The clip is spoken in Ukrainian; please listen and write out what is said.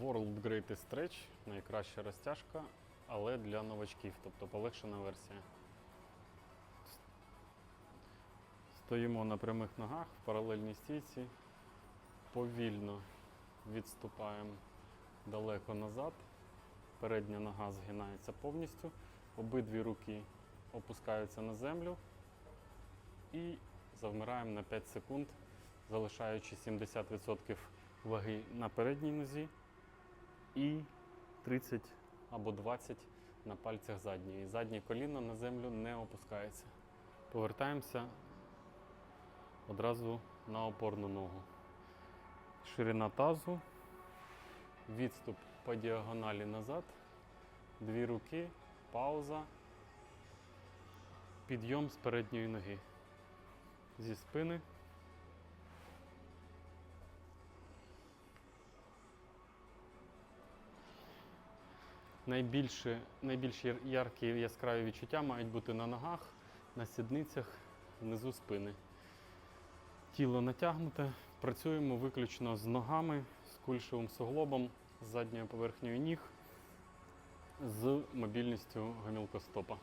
World Greatest Stretch найкраща розтяжка, але для новачків, тобто полегшена версія. Стоїмо на прямих ногах в паралельній стійці, повільно відступаємо далеко назад. Передня нога згинається повністю, обидві руки опускаються на землю і завмираємо на 5 секунд, залишаючи 70% ваги на передній нозі і 30 або 20 на пальцях задньої. Заднє коліно на землю не опускається. Повертаємося одразу на опорну ногу. Ширина тазу, відступ по діагоналі назад, дві руки, пауза, підйом з передньої ноги. Зі спини. Найбільше, найбільш яркі яскраві відчуття мають бути на ногах, на сідницях, внизу спини. Тіло натягнуте, працюємо виключно з ногами, з кульшовим суглобом, з задньою поверхнею ніг, з мобільністю гомілкостопа.